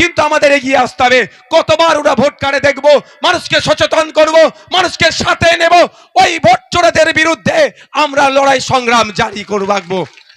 কিন্তু আমাদের এগিয়ে আসতে হবে। কতবার ওরা ভোট কার্ডে দেখব, মানুষকে সচেতন করব, মানুষকে সাথে নেব। ওই ভোট চোরেদের বিরুদ্ধে আমরা লড়াই সংগ্রাম জারি করব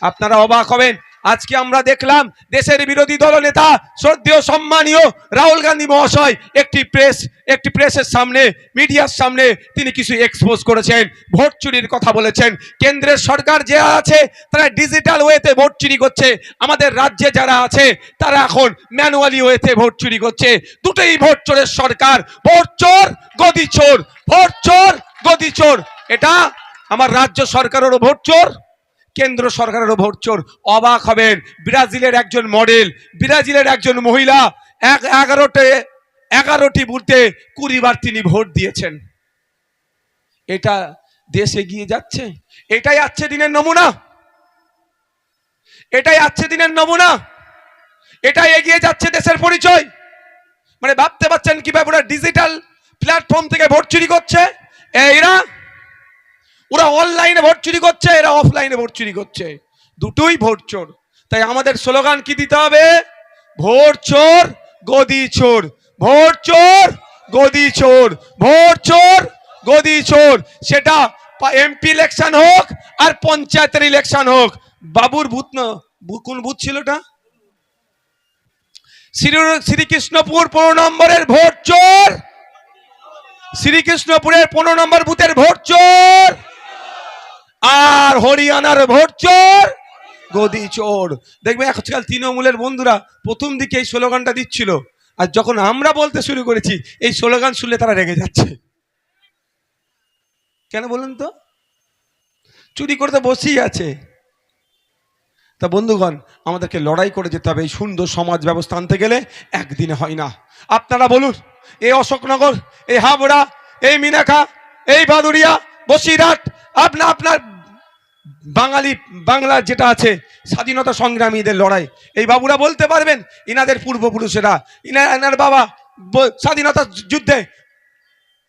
আপনারা অবাক হবেন আজকে আমরা দেখলাম দেশের বিরোধী দলনেতা শ্রদ্ধেয়, সম্মানীয় রাহুল গান্ধী মহাশয় একটি প্রেস একটি প্রেসের সামনে, মিডিয়ার সামনে তিনি কিছু এক্সপোজ করেছেন, ভোট চুরির কথা বলেছেন। কেন্দ্রের সরকার যে আছে, তারা ডিজিটাল ওয়েতে ভোট চুরি করছে। আমাদের রাজ্যে যারা আছে, তারা এখন ম্যানুয়ালি ওয়েতে ভোট চুরি করছে। দুটোই ভোট চোরের সরকার। ভোট চোর, গদি চোর। ভোট চোর, গদি চোর। এটা আমার রাজ্য সরকারেরও ভোট চোর। কেন্দ্র সরকারেরও ভোট চোর। অবাক হবেন। ব্রাজিলের একজন মডেল, ব্রাজিলের একজন মহিলা, এক এগারোটে, এগারোটি বুথে কুড়ি বার তিনি ভোট দিয়েছেন। এটা দেশে এগিয়ে যাচ্ছে। এটাই আজকে দিনের নমুনা। এটাই আজকে দিনের নমুনা। এটাই এগিয়ে যাচ্ছে দেশের পরিচয়। মানে ভাবতে পারছেন কীভাবে ওরা ডিজিটাল প্ল্যাটফর্ম থেকে ভোট চুরি করছে? এরা ওরা অনলাইনে ভোট চুরি করছে, এরা অফলাইনে ভোট চুরি করছে। দুটোই ভোট চোর। তাই আমাদের স্লোগান কি দিতে হবে? ভোট চোর, গদি চোর। ভোট চোর, গদি চোর। ভোট চোর, গদি চোর। সেটা এমপি ইলেকশন হোক আর পঞ্চায়েতের ইলেকশন হোক। বাবুর ভূত না কোন ভূত ছিল ওটা? শ্রী- শ্রীকৃষ্ণপুর পনেরো নম্বরের ভোট চোর। শ্রীকৃষ্ণপুরের পনেরো নম্বর বুথের ভোট চোর। আর হরিয়ানার ভোট চোর, গদি চোর। দেখবে আজকাল তৃণমূলের বন্ধুরা প্রথম দিকে এই স্লোগানটা দিচ্ছিল। আর যখন আমরা বলতে শুরু করেছি, এই স্লোগান শুনলে তারা রেগে যাচ্ছে। কেন বলুন তো? চুরি করতে বসেই আছে। তা বন্ধুগণ, আমাদেরকে লড়াই করে যেতে হবে। এই সুন্দর সমাজ ব্যবস্থা আনতে গেলে একদিনে হয় না। আপনারা বলুন এই অশোকনগর এই হাবড়া এই মিনাখা এই বাদুরিয়া বসিরহাট, আপনা আপনার বাঙালি, বাংলার যেটা আছে, স্বাধীনতা সংগ্রামীদের লড়াই। এই বাবুরা বলতে পারবেন, ইনাদের পূর্বপুরুষেরা, ইনা এনার বাবা স্বাধীনতা যুদ্ধে,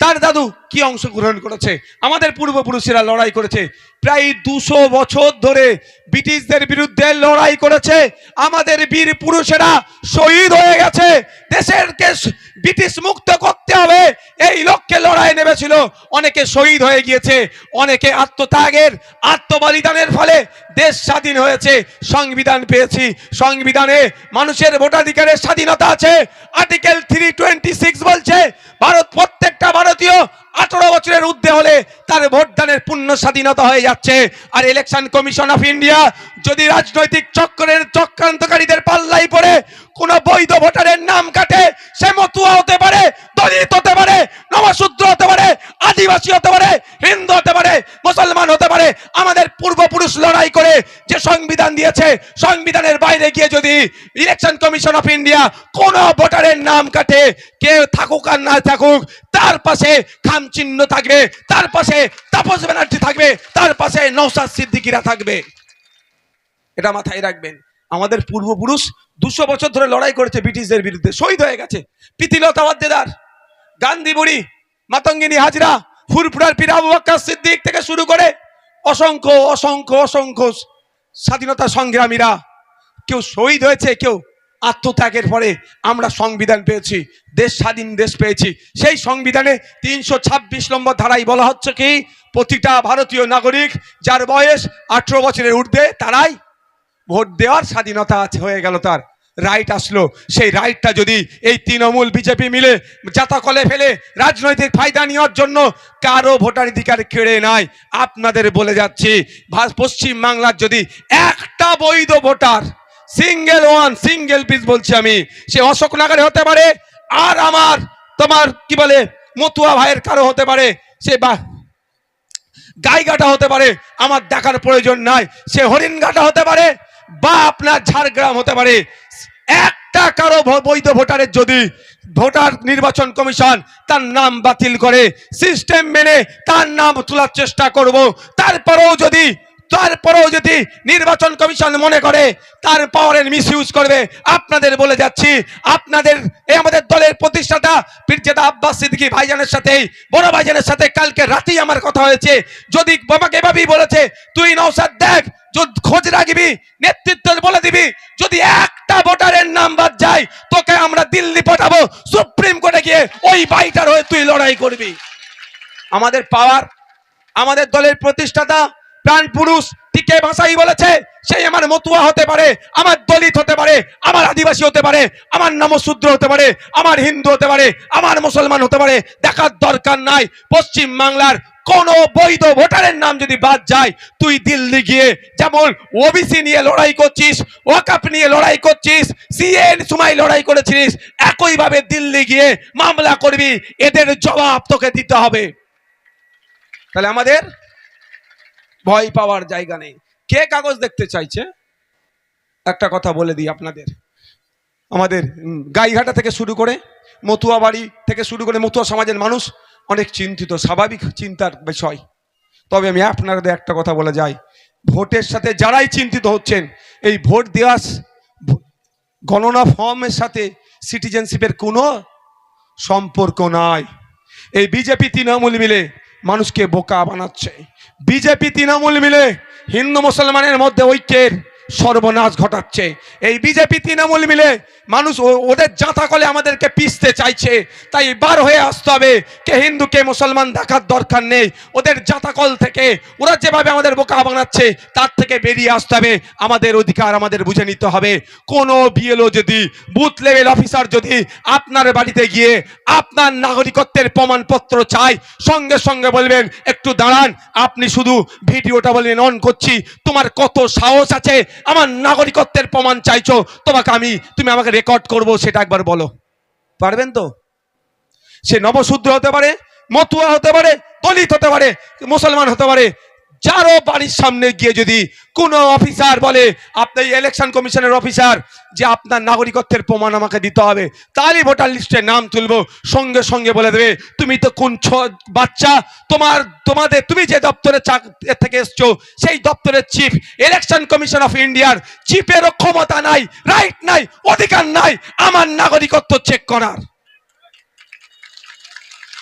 তার দাদু কি অংশগ্রহণ করেছে? আমাদের পূর্বপুরুষেরা লড়াই করেছে প্রায় দুশো বছর ধরে ব্রিটিশদের বিরুদ্ধে লড়াই করেছে। আমাদের বীর পুরুষেরা শহীদ হয়ে গেছে। দেশেরকে ব্রিটিশ মুক্ত করতে হবে। এই লক্ষ্যে লড়াই নেমেছিল। অনেকে শহীদ হয়ে গিয়েছে, অনেকে আত্মত্যাগের, আত্মবলিদানের ফলে দেশ স্বাধীন হয়েছে। সংবিধান পেয়েছি। সংবিধানে মানুষের ভোটাধিকারের স্বাধীনতা আছে। আর্টিকেল থ্রি টোয়েন্টি সিক্স বলছে, ভারত প্রত্যেকটা ভারতীয় আঠারো বছরের ঊর্ধ্বে হলে তার ভোটদানের পূর্ণ স্বাধীনতা হয়ে যাচ্ছে। আর ইলেকশন কমিশন অফ ইন্ডিয়া যদি রাজনৈতিক চক্রের চক্রান্তকারীদের পাল্লাই পড়ে, কোন বৈধ ভোটারের নাম কাটে, সে মতুয়া হতে পারে, দলিত হতে পারে, নবশূদ্র হতে পারে, আদিবাসী হতে পারে, হিন্দু হতে পারে, মুসলমান হতে পারে, আমাদের পূর্বপুরুষ লড়াই করে যে সংবিধান দিয়েছে, সংবিধানের বাইরে গিয়ে যদি ইলেকশন কমিশন অফ ইন্ডিয়া কোন ভোটারের নাম কাটে, কে থাকুক আর না থাকুক, তার পাশে খাম চিহ্ন থাকবে, তার পাশে তাপস ব্যানার্জি থাকবে, তার পাশে নৌসাদ সিদ্দিকিরা থাকবে। এটা মাথায় রাখবেন। আমাদের পূর্বপুরুষ দুশো বছর ধরে লড়াই করেছে ব্রিটিশদের বিরুদ্ধে। শহীদ হয়ে গেছে। প্রীতিলতা ওয়াদ্দেদার গান্ধী বুড়ি মাতঙ্গিনী হাজরা, ফুরফুরার পীর আবু সিদ্দিক থেকে শুরু করে অসংখ্য অসংখ্য অসংখ্য স্বাধীনতা সংগ্রামীরা। কেউ শহীদ হয়েছে, কেউ আত্মত্যাগের পরে আমরা সংবিধান পেয়েছি, দেশ স্বাধীন দেশ পেয়েছি। সেই সংবিধানে তিনশো ছাব্বিশ নম্বর ধারায় বলা হচ্ছে কি, প্রতিটা ভারতীয় নাগরিক যার বয়স আঠেরো বছরের ঊর্ধ্বে, তারাই ভোট দেওয়ার স্বাধীনতা আছে, হয়ে গেল তার। রাইট আসলো। সেই রাইটটা যদি এই তৃণমূল বিজেপি মিলে জাতা কলে ফেলে রাজনৈতিক ফায়দা নেওয়ার জন্য কারও ভোটাধিকার কেড়ে নাই আপনাদের বলে যাচ্ছি পশ্চিম বাংলার যদি একটা বৈধ voter single one single piece বলছি আমি, সে অশোকনগরে হতে পারে, আর আমার তোমার কি বলে, মতুয়া ভাইয়ের কারও হতে পারে, সে বা গাইঘাটা হতে পারে, আমার দেখার প্রয়োজন নাই, সে হরিণঘাটা হতে পারে বা আপনার ঝাড়গ্রাম হতে পারে। একটা কারও বৈধ ভোটারের যদি ভোটার নির্বাচন কমিশন তার নাম বাতিল করে, সিস্টেম মেনে তার নাম তোলার চেষ্টা করব। তারপরেও যদি তারপরেও যদি নির্বাচন কমিশন মনে করে, তার পাওয়ারের মিস করবে। আপনাদের বলে যাচ্ছি, আপনাদের, এই আমাদের দলের প্রতিষ্ঠাতা পীরজাদা আব্বাস সিদ্দিকি ভাইজানের সাথে বড় ভাইজানের সাথে কালকে রাতেই আমার কথা হয়েছে। যদি বাবাকে এভাবেই বলেছে, তুই নৌসাদ দেখ খোঁজ রাখবি, নেতৃত্ব বলে দিবি। যদি একটা ভোটারের নাম বাদ যায়, তোকে আমরা দিল্লি পাঠাবো, সুপ্রিম কোর্টে গিয়ে ওই বাড়িটার হয়ে তুই লড়াই করবি। আমাদের পাওয়ার আমাদের দলের প্রতিষ্ঠাতা, প্রাণ পুরুষ টিকে ভাষাই বলেছে, সেই আমার মতুয়া হতে পারে, আমার দলিত হতে পারে, আমার আদিবাসী হতে পারে, আমার নমশূদ্র হতে পারে, আমার হিন্দু হতে পারে, আমার মুসলমান হতে পারে, দেখার দরকার নাই। পশ্চিম বাংলার কোন বৈধ ভোটারের নাম যদি বাদ যায়, তুই দিল্লি গিয়ে যেমন ওবিসি নিয়ে লড়াই করছিস, ওয়াকাপ নিয়ে লড়াই করছিস সিএন সময় লড়াই করেছিস একইভাবে দিল্লি গিয়ে মামলা করবি, এদের জবাব তোকে দিতে হবে। তাহলে আমাদের ভয় পাওয়ার জায়গা নেই। কে কাগজ দেখতে চাইছে? একটা কথা বলে দিই আপনাদের। আমাদের গাইঘাটা থেকে শুরু করে মতুয়া বাড়ি থেকে শুরু করে মতুয়া সমাজের মানুষ অনেক চিন্তিত, স্বাভাবিক চিন্তার বিষয়। তবে আমি আপনাদের একটা কথা বলে যাই। ভোটের সাথে যারাই চিন্তিত হচ্ছেন, এই ভোট দেওয়া গণনা ফর্মের সাথে সিটিজেনশিপের কোনো সম্পর্ক নাই। এই বিজেপি তৃণমূল মিলে মানুষকে বোকা বানাচ্ছে। বিজেপি তৃণমূল মিলে হিন্দু মুসলমানের মধ্যে ঐক্যের সর্বনাশ ঘটাচ্ছে। এই বিজেপি, তৃণমূল মিলে মানুষ ওদের জাঁতা কলে আমাদেরকে পিষতে চাইছে। তাই বার হয়ে আসতে হবে। কে হিন্দু, কে মুসলমান দেখার দরকার নেই। ওদের জাঁতাকল থেকে ওরা যেভাবে আমাদের বোকা বানাচ্ছে, তার থেকে বেরিয়ে আসতে হবে। আমাদের অধিকার আমাদের বুঝে নিতে হবে। কোনো বিএলও যদি, বুথ লেভেল অফিসার যদি আপনার বাড়িতে গিয়ে আপনার নাগরিকত্বের প্রমাণপত্র চাই সঙ্গে সঙ্গে বলবেন, একটু দাঁড়ান, আপনি শুধু ভিডিওটা বলবেন অন করছি। তোমার কত সাহস আছে আমার নাগরিকত্বের প্রমাণ চাইছো, তোমাকে আমি, তুমি আমাকে রেকর্ড করব, সেটা একবার বলো। পারবেন তো? সে নবশূদ্র হতে পারে, মতুয়া হতে পারে, দলিত হতে পারে, মুসলমান হতে পারে যারও বাড়ির সামনে গিয়ে যদি কোনো অফিসার বলে আপনার ইলেকশন কমিশনের অফিসার যে আপনার নাগরিকত্বের প্রমাণ আমাকে দিতে হবে তাহলেই ভোটার লিস্টে নাম তুলবো, সঙ্গে সঙ্গে বলে দেবে, তুমি তো কোন বাচ্চা, তোমার, তোমাদের, তুমি যে দপ্তরে থেকে এসছো, সেই দপ্তরের চিফ ইলেকশন কমিশন অফ ইন্ডিয়ার চিফেরও ক্ষমতা নাই রাইট নাই, অধিকার নাই, আমার নাগরিকত্ব চেক করার।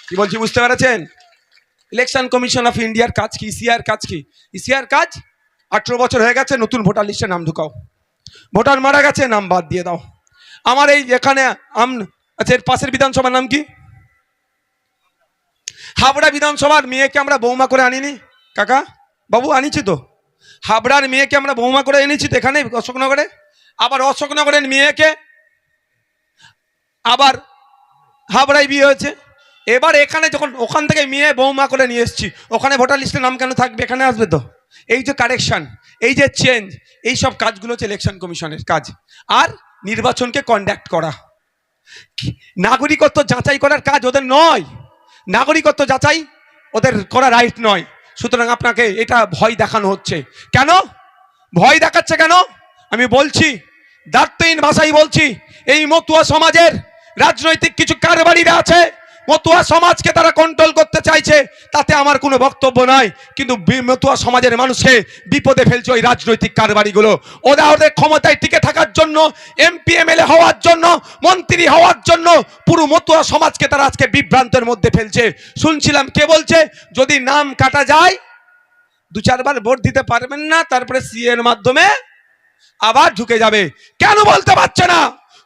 কি বলছি, বুঝতে পেরেছেন? ইলেকশন কমিশন অফ ইন্ডিয়ার কাজ কি? ইসিআর কাজ কি? ইসিআর কাজ? আঠেরো বছর হয়ে গেছে, নতুন ভোটার লিস্টে নাম ঢুকাও। ভোটার মারা গেছে, নাম বাদ দিয়ে দাও। আমার এই এখানে আম আচ্ছা এর পাশের বিধানসভার নাম কি? হাবড়া বিধানসভার মেয়েকে আমরা বৌমা করে আনিনি। কাকা, বাবু, আনিছি তো। হাবড়ার মেয়েকে আমরা বৌমা করে এনেছি তো এখানে, অশোকনগরে। আবার অশোকনগরের মেয়েকে আবার হাবড়ায় বিয়ে হয়েছে। এবার এখানে যখন ওখান থেকে মেয়ে বৌমা করে নিয়ে এসেছি, ওখানে ভোটার লিস্টে নাম কেন থাকবে? এখানে আসবে তো। এই যে কারেকশন এই যে চেঞ্জ এই সব কাজগুলো হচ্ছে ইলেকশন কমিশনের কাজ। আর নির্বাচনকে কন্ডাক্ট করা। নাগরিকত্ব যাচাই করার কাজ ওদের নয়। নাগরিকত্ব যাচাই ওদের করা রাইট নয়। সুতরাং আপনাকে এটা ভয় দেখানো হচ্ছে। কেন? ভয় দেখাচ্ছে কেন? আমি বলছি দার্থহীন ভাষাই বলছি, এই মতুয়া সমাজের রাজনৈতিক কিছু কারবারিরা আছে মতুয়া সমাজকে তারা কন্ট্রোল করতে চাইছে, তাতে আমার কোনো বক্তব্য নাই। কিন্তু মতুয়া সমাজের মানুষকে বিপদে ফেলছে ওই রাজনৈতিক কারবারিগুলো। ওরা ওদের ক্ষমতায় টিকে থাকার জন্য এমপি এমএলএ হওয়ার জন্য, মন্ত্রী হওয়ার জন্য পুরো মতুয়া সমাজকে তারা আজকে বিভ্রান্তের মধ্যে ফেলছে। শুনছিলাম কে বলছে, যদি নাম কাটা যায়, দু চারবার ভোট দিতে পারবেন না, তারপরে সি এর মাধ্যমে আবার ঢুকে যাবে। কেন বলতে পারছে না?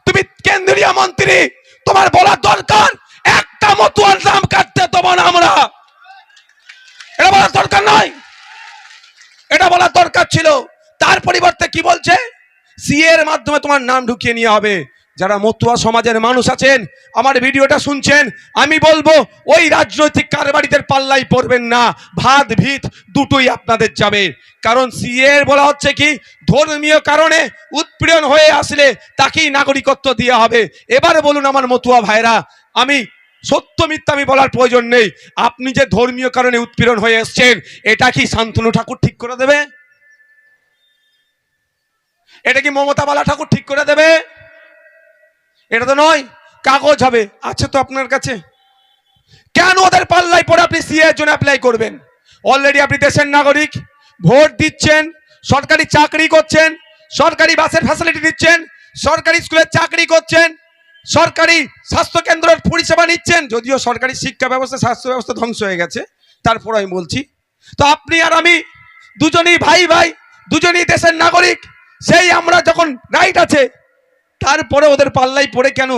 তুমি কেন্দ্রীয় মন্ত্রী, তোমার বলার দরকার। একটা মতুয়ার নাম কাটতে দেবো না আমরা। এটা বলার দরকার নয়। এটা বলার দরকার ছিল। তার পরিবর্তে কি বলছে? সি এর মাধ্যমে তোমার নাম ঢুকিয়ে নিয়ে হবে। যারা মতুয়া সমাজের মানুষ আছেন, আমার ভিডিওটা শুনছেন, আমি বলব, ওই রাজনৈতিক কারবারিদের পাল্লাই পড়বেন না। ভাত, ভিত দুটোই আপনাদের যাবে। কারণ সিএর বলা হচ্ছে কি, ধর্মীয় কারণে উৎপীড়ন হয়ে আসলে তাকেই নাগরিকত্ব দেওয়া হবে। এবারে বলুন আমার মতুয়া ভাইরা, আমি সত্য মিথ্যা আমি বলার প্রয়োজন নেই। আপনি যে ধর্মীয় কারণে উৎপীড়ন হয়ে এসছেন, এটা কি শান্তনু ঠাকুর ঠিক করে দেবে? এটা কি মমতা বালা ঠাকুর ঠিক করে দেবে? এটা তো নয়, কাগজ হবে, আছে তো আপনার কাছে। কেন ওদের পাল্লায় পরে আপনি সিএ জন্য অ্যাপ্লাই করবেন? অলরেডি আপনি দেশের নাগরিক, ভোট দিচ্ছেন, সরকারি চাকরি করছেন, সরকারি বাসের ফ্যাসিলিটি দিচ্ছেন, সরকারি স্কুলের চাকরি করছেন সরকারি স্বাস্থ্য কেন্দ্রের পরিষেবা নিচ্ছেন। যদিও সরকারি শিক্ষা ব্যবস্থা, স্বাস্থ্য ব্যবস্থা ধ্বংস হয়ে গেছে। তারপর আমি বলছি, তো আপনি আর আমি দুজনেই ভাই ভাই, দুজনেই দেশের নাগরিক, সেই আমরা যখন রাইট আছে, তারপরে ওদের পাল্লাই পড়ে কেন?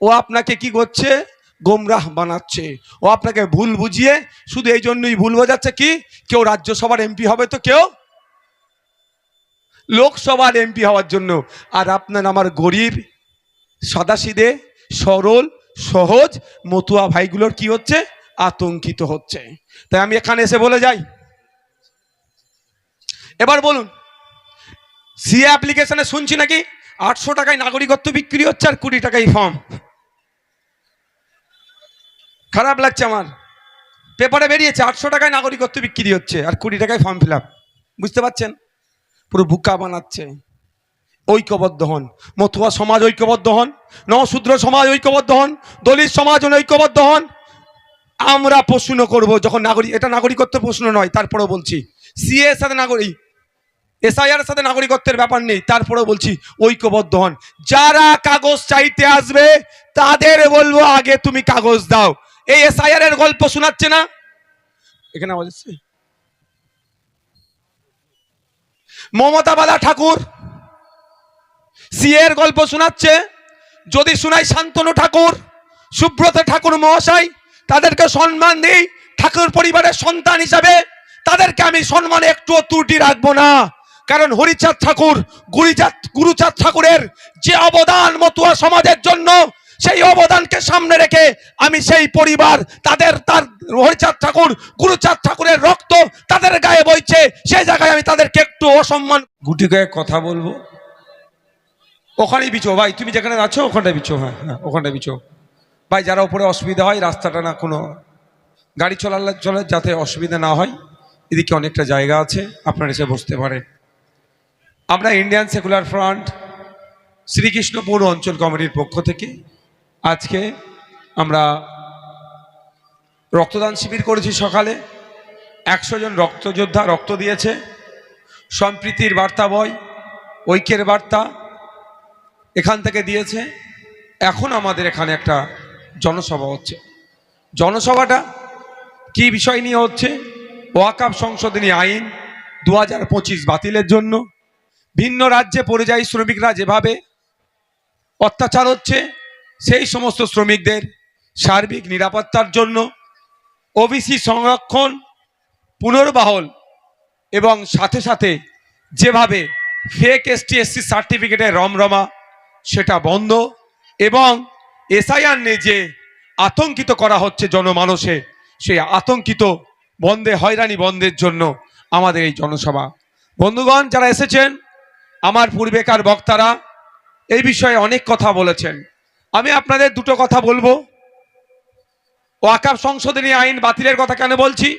ও আপনাকে কি করছে? গোমরাহ বানাচ্ছে। ও আপনাকে ভুল বুঝিয়ে শুধু এই জন্যই ভুল বোঝাচ্ছে কি? কেউ রাজ্যসভার এমপি হবে তো কেউ? লোকসভার এমপি হওয়ার জন্য। আর আপনার আমার গরিব সাদাসিদে সরল, সহজ, মতুয়া ভাইগুলোর কি হচ্ছে? আতঙ্কিত হচ্ছে। তাই আমি এখানে এসে বলে যাই। এবার বলুন সিএ অ্যাপ্লিকেশনে শুনছি নাকি? আটশো টাকায় নাগরিকত্ব বিক্রি হচ্ছে আর কুড়ি টাকায় ফর্ম। খারাপ লাগছে আমার। পেপারে বেরিয়েছে, আটশো টাকায় নাগরিকত্ব বিক্রি হচ্ছে আর কুড়ি টাকায় ফর্ম ফিল বুঝতে পারছেন? পুরো বুকা বানাচ্ছে। ঐক্যবদ্ধ হন। মতুয়া সমাজ ঐক্যবদ্ধ হন নশূদ্র সমাজ ঐক্যবদ্ধ হন, দলিত সমাজ ঐক্যবদ্ধ হন। আমরা প্রশ্ন করব যখন নাগরিক, এটা নাগরিকত্ব প্রশ্ন নয়, তারপরেও বলছি। সিএ এর সাথে নাগরিক, এসআইআর সাথে নাগরিকত্বের ব্যাপার নেই, তারপরেও বলছি ঐক্যবদ্ধ হন। যারা কাগজ চাইতে আসবে, তাদের বলব, আগে তুমি কাগজ দাও। এই এসআইআর এর গল্প শোনাচ্ছে না? এখানে মমতা বালা ঠাকুর সিএর গল্প শোনাচ্ছে। যদি শোনাই শান্তনু ঠাকুর, সুব্রত ঠাকুর মহাশয়, তাদেরকে সম্মান দিই, ঠাকুর পরিবারের সন্তান হিসাবে, তাদেরকে আমি সম্মানে একটুও ত্রুটি রাখব না। কারণ হরিচাঁদ ঠাকুর, গুরিচাঁদ, গুরুচাঁদ ঠাকুরের যে অবদান মতুয়া সমাজের জন্য, সেই অবদানকে সামনে রেখে আমি সেই পরিবার, তাদের, তার হরিচাঁদ ঠাকুর, গুরুচাঁদ ঠাকুরের রক্ত তাদের গায়ে বইছে সেই জায়গায় আমি তাদেরকে একটু অসম্মান গুটি গায়ে কথা বলব ওখানেই বিচো, ভাই, তুমি যেখানে আছো ওখানটায় বিচো হ্যাঁ হ্যাঁ ওখানটায় বিচো। ভাই, যারা উপরে অসুবিধা হয়, রাস্তাটা না কোনো, গাড়ি চলে যাতে অসুবিধা না হয়, এদিকে অনেকটা জায়গা আছে, আপনারা এসে বসতে পারেন। আমরা ইন্ডিয়ান সেকুলার ফ্রন্ট শ্রীকৃষ্ণপুর অঞ্চল কমিটির পক্ষ থেকে আজকে আমরা রক্তদান শিবির করেছি সকালে। একশো জন রক্তযোদ্ধা রক্ত দিয়েছে। সম্প্রীতির বার্তা বয়, ঐক্যের বার্তা এখান থেকে দিয়েছে। এখন আমাদের এখানে একটা জনসভা হচ্ছে। জনসভাটা কি বিষয় নিয়ে হচ্ছে? ওয়াকাপ সংশোধনী আইন দু হাজার পঁচিশ বাতিলের জন্য। ভিন্ন রাজ্যে পরিযায়ী শ্রমিকরা যেভাবে অত্যাচার হচ্ছে, সেই সমস্ত শ্রমিকদের সার্বিক নিরাপত্তার জন্য ওবিসি সংরক্ষণ, পুনর্বহল এবং সাথে সাথে যেভাবে ফেক এসটি এসসি সার্টিফিকেটের রমরমা সেটা বন্ধ এবং এসআইআর নিয়ে যে আতঙ্কিত করা হচ্ছে জনমানসে, সেই আতঙ্কিত বন্ধে, হয়রানি বন্ধের জন্য আমাদের এই জনসভা। বন্ধুগণ, যারা এসেছেন, আমার পূর্বেকার বক্তারা এই বিষয়ে অনেক কথা বলেছেন। আমি আপনাদের দুটো কথা বলব। ওয়াকাব সংশোধনী আইন বাতিলের কথা কেন বলছি?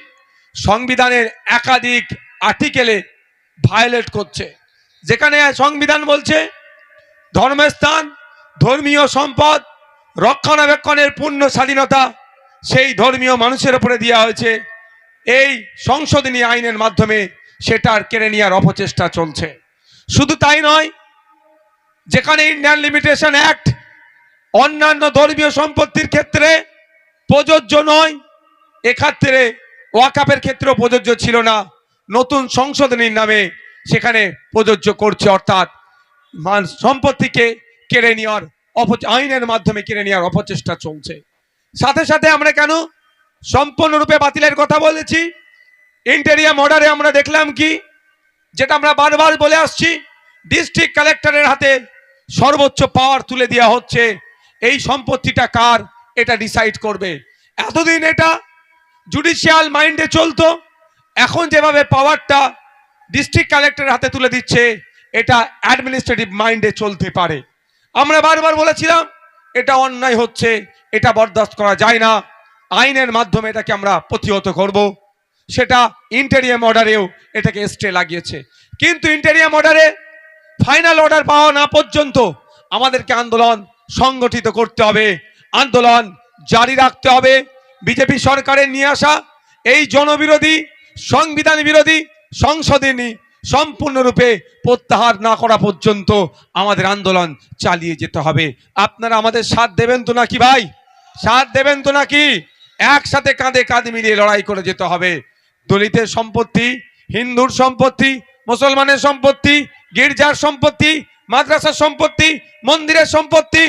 সংবিধানের একাধিক আর্টিকেলে ভায়োলেট করছে। যেখানে সংবিধান বলছে ধর্মস্থান, ধর্মীয় সম্পদ, রক্ষণাবেক্ষণের পূর্ণ স্বাধীনতা, সেই ধর্মীয় মানুষের উপরে দেওয়া হয়েছে। এই সংশোধনী আইনের মাধ্যমে সেটার কেড়ে নেওয়ার অপচেষ্টা চলছে। শুধু তাই নয়, যেখানে ইন্ডিয়ান লিমিটেশন অ্যাক্ট অন্যান্য ধর্মীয় সম্পত্তির ক্ষেত্রে প্রযোজ্য নয়, এক্ষেত্রে ওয়াকাপের ক্ষেত্রেও প্রযোজ্য ছিল না। নতুন সংশোধনীর নামে সেখানে প্রযোজ্য করছে, অর্থাৎ সম্পত্তিকে কেড়ে নেওয়ার অপচ, আইনের মাধ্যমে কেড়ে নেওয়ার অপচেষ্টা চলছে। সাথে সাথে আমরা কেন সম্পূর্ণরূপে বাতিলের কথা বলেছি? ইন্টেরিয়াম অর্ডারে আমরা দেখলাম কি? যেটা আমরা বারবার বলে আসছি ডিস্ট্রিক্ট কালেক্টরের হাতে সর্বোচ্চ পাওয়ার তুলে দেওয়া হচ্ছে। এই সম্পত্তিটা কার? এটা ডিসাইড করবে। এতদিন এটা জুডিশিয়াল মাইন্ডে চলতো। এখন যেভাবে পাওয়ারটা ডিস্ট্রিক্ট কালেক্টরের হাতে তুলে দিচ্ছে এটা অ্যাডমিনিস্ট্রেটিভ মাইন্ডে চলতে পারে। আমরা বারবার বলেছিলাম, এটা অন্যায় হচ্ছে, এটা বরদাস্ত করা যায় না। আইনের মাধ্যমে এটাকে আমরা প্রতিহত করব। সেটা ইন্টেরিয়াম অর্ডারেও এটাকে স্টে লাগিয়েছে। কিন্তু ইন্টেরিয়াম অর্ডারে ফাইনাল অর্ডার পাওয়া না পর্যন্ত আমাদেরকে আন্দোলন সংগঠিত করতে হবে। আন্দোলন জারি রাখতে হবে। বিজেপি সরকারের নিয়ে আসা এই জনবিরোধী, সংবিধান বিরোধী সংশোধনী সম্পূর্ণরূপে প্রত্যাহার না করা পর্যন্ত আমাদের আন্দোলন চালিয়ে যেতে হবে। আপনারা আমাদের সাথ দেবেন তো নাকি ভাই? সাথ দেবেন তো নাকি? একসাথে কাঁধে কাঁধে মিলিয়ে লড়াই করে যেতে হবে। দলিতের সম্পত্তি, হিন্দুর সম্পত্তি, মুসলমানের সম্পত্তি, গির্জার সম্পত্তি মাদ্রাসার সম্পত্তি, মন্দিরের সম্পত্তি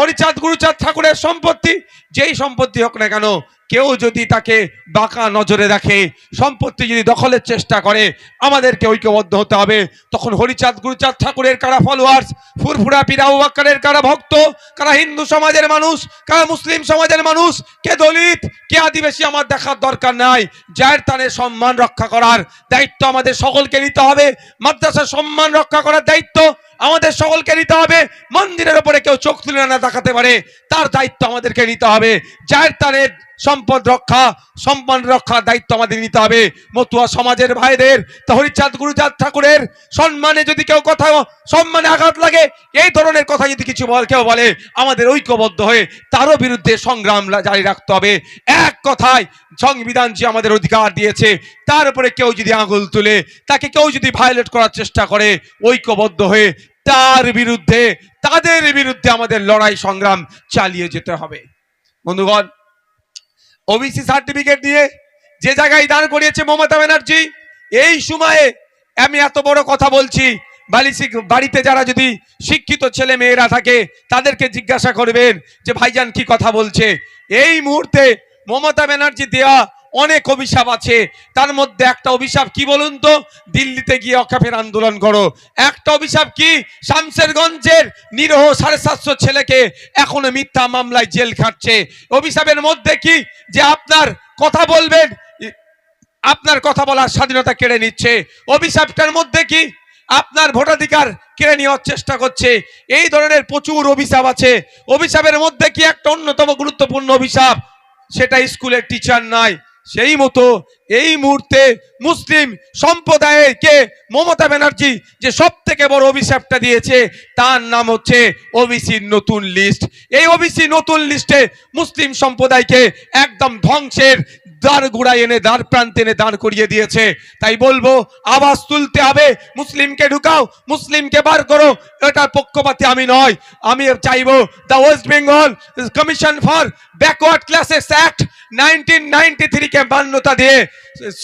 হরিচাঁদ, গুরুচাঁদ, ঠাকুরের সম্পত্তি, যেই সম্পত্তি হোক না কেন, কেউ যদি তাকে বাঁকা নজরে দেখে, সম্পত্তি যদি দখলের চেষ্টা করে, আমাদেরকে ঐক্যবদ্ধ হতে হবে। তখন হরিচাঁদ, গুরুচাঁদ, ঠাকুরের কারা ফলোয়ার্স ফুরফুরা পিরাউ বাক্কারের কারা ভক্ত? কারা হিন্দু সমাজের মানুষ? কারা মুসলিম সমাজের মানুষ? কে দলিত? কে আদিবাসী? আমার দেখার দরকার নাই। যার তানের সম্মান রক্ষা করার দায়িত্ব আমাদের সকলকে নিতে হবে। মাদ্রাসার সম্মান রক্ষা করার দায়িত্ব আমাদের সকলকে নিতে হবে। মন্দিরের ওপরে কেউ চোখ তুলে না দেখাতে পারে। তার দায়িত্ব আমাদেরকে নিতে হবে। যার তানের সম্পদ রক্ষা, সম্মান রক্ষার দায়িত্ব আমাদের নিতে হবে। মতুয়া সমাজের ভাইদের হরিচাঁদ গুরুচাঁদ ঠাকুরের সম্মানে যদি কেউ কথা, সম্মানে আঘাত লাগে, এই ধরনের কথা যদি কিছু বল, কেউ বলে, আমাদের ঐক্যবদ্ধ হয়ে তারও বিরুদ্ধে সংগ্রাম জারি রাখতে হবে। এক কথায়, সংবিধান যে আমাদের অধিকার দিয়েছে, তার উপরে কেউ যদি আঙুল তুলে, তাকে কেউ যদি ভায়োলেট করার চেষ্টা করে, ঐক্যবদ্ধ হয়ে তার বিরুদ্ধে, তাদের বিরুদ্ধে আমাদের লড়াই সংগ্রাম চালিয়ে যেতে হবে। বন্ধুগণ ওবিসি সার্টিফিকেট দিয়ে যে জায়গায় দাঁড় করিয়েছে মমতা ব্যানার্জি, এই সময়ে আমি এত বড় কথা বলছি বাড়িতে যারা যদি শিক্ষিত ছেলে মেয়েরা থাকে, তাদেরকে জিজ্ঞাসা করবেন যে ভাইজান কি কথা বলছে। এই মুহূর্তে মমতা ব্যানার্জি দেওয়া অনেক অভিশাপ আছে। তার মধ্যে একটা অভিশাপ কি বলুন তো? দিল্লিতে গিয়ে অকাফের আন্দোলন করো। একটা অভিশাপ কি? শামসেরগঞ্জের নিরহ সাড়ে সাতশো ছেলেকে এখনও মিথ্যা মামলায় জেল খাটছে। অভিশাপের মধ্যে কি? যে আপনার কথা বলবেন, আপনার কথা বলার স্বাধীনতা কেড়ে নিচ্ছে। অভিশাপটার মধ্যে কি? আপনার ভোটাধিকার কেড়ে নেওয়ার চেষ্টা করছে। এই ধরনের প্রচুর অভিশাপ আছে। অভিশাপের মধ্যে কি একটা অন্যতম গুরুত্বপূর্ণ অভিশাপ? সেটা স্কুলের টিচার নয়। সেই মতো এই মুহূর্তে মুসলিম সম্প্রদায়কে মমতা ব্যানার্জি যে সব থেকে বড় অভিশাপটা দিয়েছে, তার নাম হচ্ছে ওবিসির নতুন লিস্ট এই ওবিসি নতুন লিস্টে মুসলিম সম্প্রদায়কে একদম ধ্বংসের দাঁড় গুড়ায় এনে দাঁড় প্রান্তে এনে দাঁড় করিয়ে দিয়েছে। তাই বলব, আওয়াজ তুলতে হবে, মুসলিমকে ঢুকাও, মুসলিমকে বার করো। এটার পক্ষপাতি আমি নয়, আমি চাইব the West Bengal commission for backward classes act nineteen ninety থ্রিকে মান্যতা দিয়ে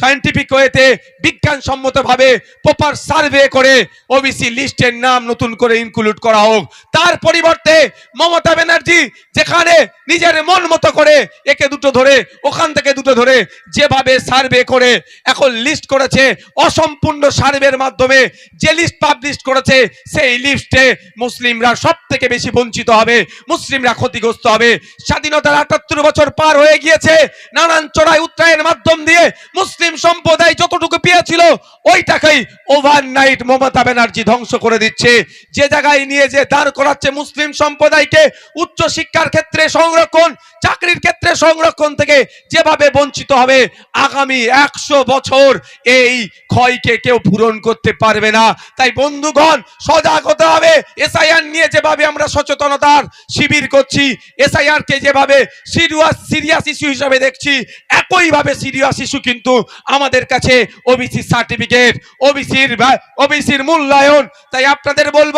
সায়েন্টিফিক ওয়েতে বিজ্ঞানসম্মতভাবে প্রপার সার্ভে করে ওবিসি লিস্টের নাম নতুন করে ইনক্লুড করা হোক। তার পরিবর্তে মমতা ব্যানার্জি যেখানে নিজের মন মতো করে একে দুটো ধরে, ওখান থেকে দুটো ধরে যেভাবে সার্ভে করে, এখন লিস্ট করেছে, অসম্পূর্ণ সার্ভের মাধ্যমে যে লিস্ট পাবলিশ করেছে, সেই লিস্টে মুসলিমরা সব থেকে বেশি বঞ্চিত হবে, মুসলিমরা ক্ষতিগ্রস্ত হবে। স্বাধীনতার আটাত্তর বছর পার হয়ে গিয়েছে নানান চড়াই উত্তরায়ের মাধ্যম দিয়ে মুসলিম সম্প্রদায় যতটুকু পেয়েছিল, ওইটাকেই ওভারনাইট মমতা ব্যানার্জি ধ্বংস করে দিচ্ছে। যে জায়গায় নিয়ে যে দাঁড় করাচ্ছে মুসলিম সম্প্রদায়কে উচ্চ শিক্ষার ক্ষেত্রে সংরক্ষণ, চাকরির ক্ষেত্রে সংরক্ষণ থেকে যেভাবে বঞ্চিত হবে, আগামী একশো বছর এই ক্ষয়কে কেউ পূরণ করতে পারবে না। তাই বন্ধুগণ, সজাগ হতে হবে। এসআইআর নিয়ে যেভাবে আমরা সচেতনতার শিবির করছি এসআইআর কে যেভাবে সিরিয়াস সিরিয়াস ইস্যু হিসাবে দেখছি, একইভাবে সিরিয়াস ইস্যু কিন্তু আমাদের কাছে ওবিসি সার্টিফিকেট ওবিসির ওবিসির মূল্যায়ন। তাই আপনাদের বলব,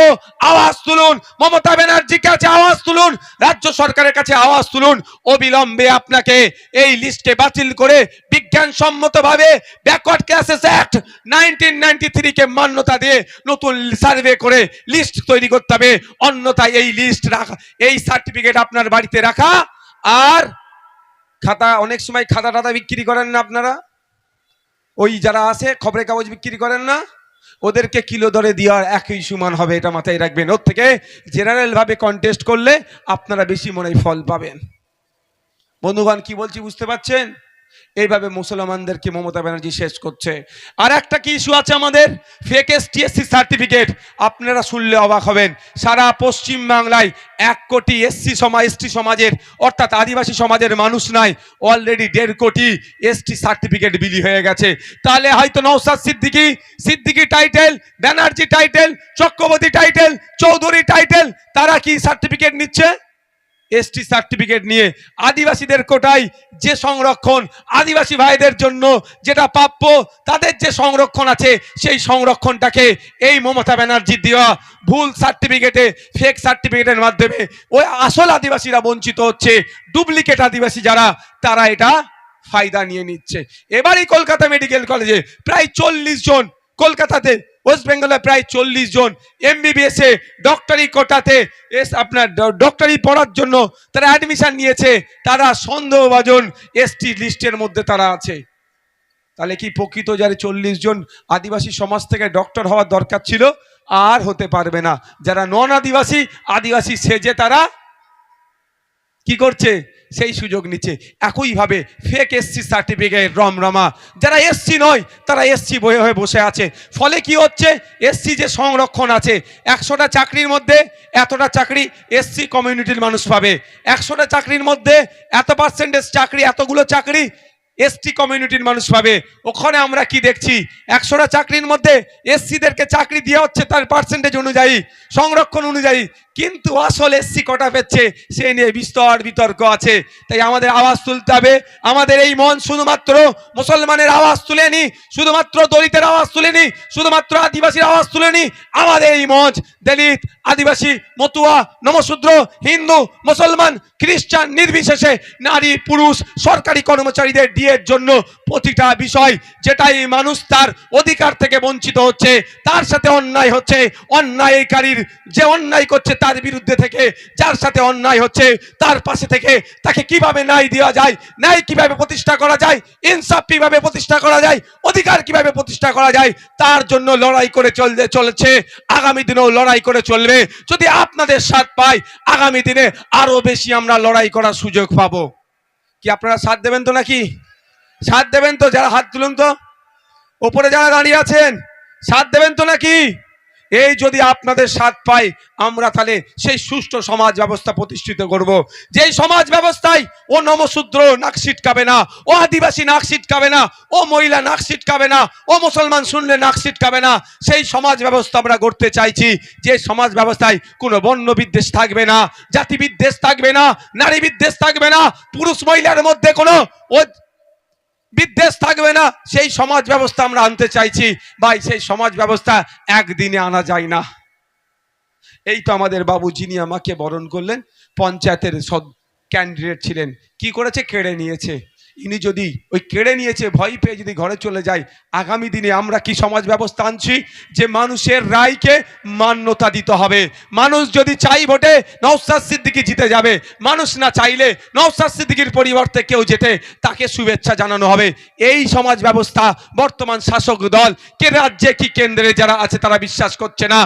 আওয়াজ তুলুন, মমতা ব্যানার্জির কাছে আওয়াজ তুলুন, রাজ্য সরকারের কাছে আওয়াজ তুলুন, অবিলম্বে আপনাকে এই লিস্টে বাতিল করে বিজ্ঞানসম্মতভাবে backward classes act nineteen ninety থ্রিকে মান্যতা দিয়ে নতুন সার্ভে করে লিস্ট তৈরি করতে হবে। অন্যথায় এই লিস্ট রাখা, এই সার্টিফিকেট আপনার বাড়িতে রাখা আর খাতা, অনেক সময় খাতা টাতা বিক্রি করেন না আপনারা? ওই যারা আছে, খবরের কাগজ বিক্রি করেন না? ওদেরকে কিলো ধরে দেওয়ার একই সমান হবে, এটা মাথায় রাখবেন। ওর থেকে জেনারেলভাবে কন্টেস্ট করলে আপনারা বেশি মনে ফল পাবেন। বন্ধুগণ, কি বলছি বুঝতে পারছেন? এইভাবে মুসলমানদেরকে মমতা ব্যানার্জি শেষ করছে। আর একটা কি ইস্যু আছে আমাদের? ফেক এসটিএসসি সার্টিফিকেট আপনারা শুনলে অবাক হবেন। সারা পশ্চিম বাংলায় এক কোটি এসসি সমাজ এসটি সমাজের, অর্থাৎ আদিবাসী সমাজের মানুষ নাই অলরেডি দেড় কোটি এসটি সার্টিফিকেট বিলি হয়ে গেছে। তাহলে হয়তো Naushad Siddiqui Siddiqui title Banerjee title Chakraborty title Chowdhury title তারা কি সার্টিফিকেট নিচ্ছে? এসটি সার্টিফিকেট নিয়ে আদিবাসীদের কোটায় যে সংরক্ষণ আদিবাসী ভাইদের জন্য যেটা প্রাপ্য, তাদের যে সংরক্ষণ আছে সেই সংরক্ষণটাকে এই মমতা ব্যানার্জি দেওয়া ভুল সার্টিফিকেটে ফেক সার্টিফিকেটের মাধ্যমে ওই আসল আদিবাসীরা বঞ্চিত হচ্ছে ডুপ্লিকেট আদিবাসী যারা, তারা এটা ফায়দা নিয়ে নিচ্ছে। এবারই কলকাতা মেডিকেল কলেজে প্রায় চল্লিশ জন কলকাতাতে ওয়েস্ট বেঙ্গলে প্রায় চল্লিশ জন এমবিবিএস ডক্টরি কোটাতে এস আপনার ডক্টরি পড়ার জন্য তারা অ্যাডমিশন নিয়েছে। তারা সন্দেহভাজন এসটি লিস্টের মধ্যে তারা আছে। তাহলে কি প্রকৃত যারা চল্লিশ জন আদিবাসী সমাজ থেকে ডক্টর হওয়ার দরকার ছিল? আর হতে পারবে না। যারা নন আদিবাসী আদিবাসী সেজে তারা কি করছে? সেই সুযোগ নিচ্ছে। একইভাবে ফেক এসসি সার্টিফিকেট রমরমা। যারা এসসি নয়, তারা এসসি বয়ে হয়ে বসে আছে। ফলে কি হচ্ছে? এসসি যে সংরক্ষণ আছে, একশোটা চাকরির মধ্যে এতটা চাকরি এসসি কমিউনিটির মানুষ পাবে। একশোটা চাকরির মধ্যে এত পার্সেন্টেজ চাকরি, এতগুলো চাকরি এসটি কমিউনিটির মানুষ পাবে ওখানে আমরা কি দেখছি? একশোটা চাকরির মধ্যে এসসিদেরকে চাকরি দেওয়া হচ্ছে তার পার্সেন্টেজ অনুযায়ী, সংরক্ষণ অনুযায়ী, কিন্তু আসল এসসি কটা পেচ্ছে সে নিয়ে বিস্তর বিতর্ক আছে। তাই আমাদের আওয়াজ তুলতে হবে। আমাদের এই মন শুধুমাত্র মুসলমানের আওয়াজ তুলেনি, শুধুমাত্র দলিতের আওয়াজ তুলেনি, শুধুমাত্র আদিবাসীর আওয়াজ তুলেনি, আমাদের এই মঞ্চ দলিত আদিবাসী মতুয়া নমশূদ্র হিন্দু মুসলমান খ্রিস্টান নির্বিশেষে নারী পুরুষ সরকারি কর্মচারীদের ডিএর জন্য প্রতিটা বিষয় যেটাই মানুষ তার অধিকার থেকে বঞ্চিত হচ্ছে, তার সাথে অন্যায় হচ্ছে, অন্যায়কারীর যে অন্যায় করছে তার বিরুদ্ধে থেকে, যার সাথে অন্যায় হচ্ছে তার পাশে থেকে তাকে কীভাবে ন্যায় দেওয়া যায়, ন্যায় কীভাবে প্রতিষ্ঠা করা যায়, ইনসাফ কীভাবে প্রতিষ্ঠা করা যায়, অধিকার কীভাবে প্রতিষ্ঠা করা যায়, তার জন্য লড়াই করে চলতে চলেছে, আগামী দিনেও লড়াই করে চলবে। যদি আপনাদের সাথ পাই, আগামী দিনে আরও বেশি আমরা লড়াই করার সুযোগ পাবো। কি আপনারা সাথ দেবেন তো নাকি? সাথ দেবেন তো, যারা হাত তুলুন তো। ওপরে যারা দাঁড়িয়ে আছেন, সাথ দেবেন তো নাকি? এই যদি আপনাদের সাথ পাই, আমরা তাহলে সেই সুষ্ঠু সমাজ ব্যবস্থা প্রতিষ্ঠিত করব। যেই সমাজ ব্যবস্থায় ও নমশূদ্র নাক ছিটকাবে না, ও আদিবাসী নাক ছিটকাবে না, ও মহিলা নাক ছিটকাবে না, ও মুসলমান শুনলে নাক ছিটকাবে না, সেই সমাজ ব্যবস্থা আমরা গড়তে চাইছি। যে সমাজ ব্যবস্থায় কোনো বর্ণ বিদ্বেষ থাকবে না জাতিবিদ্বেষ থাকবে না, নারী বিদ্বেষ থাকবে না, পুরুষ মহিলার মধ্যে কোনো ও বিদ্বেষ থাকবে না। সেই সমাজ ব্যবস্থা আমরা আনতে চাইছি। ভাই, সেই সমাজ ব্যবস্থা একদিনে আনা যায় না। এই তো আমাদের বাবু, যিনি আমাকে বরণ করলেন, পঞ্চায়েতের সব ক্যান্ডিডেট ছিলেন। কি করেছে? কেড়ে নিয়েছে। ইনি যদি ওই কেড়ে নিয়েছে, ভয় পেয়ে যদি ঘরে চলে যায়, আগামী দিনে আমরা কি সমাজ ব্যবস্থা আনছি? যে মানুষের রায়কে মান্যতা দিতে হবে। মানুষ যদি চাই ভোটে নৌসাদ সিদ্দিকি জিতে যাবে। মানুষ না চাইলে নৌসাদ সিদ্দিকির পরিবর্তে কেউ যেতে তাকে শুভেচ্ছা জানানো হবে। এই সমাজ ব্যবস্থা বর্তমান শাসক দল, কে রাজ্যে, কি কেন্দ্রে যারা আছে, তারা বিশ্বাস করছে না।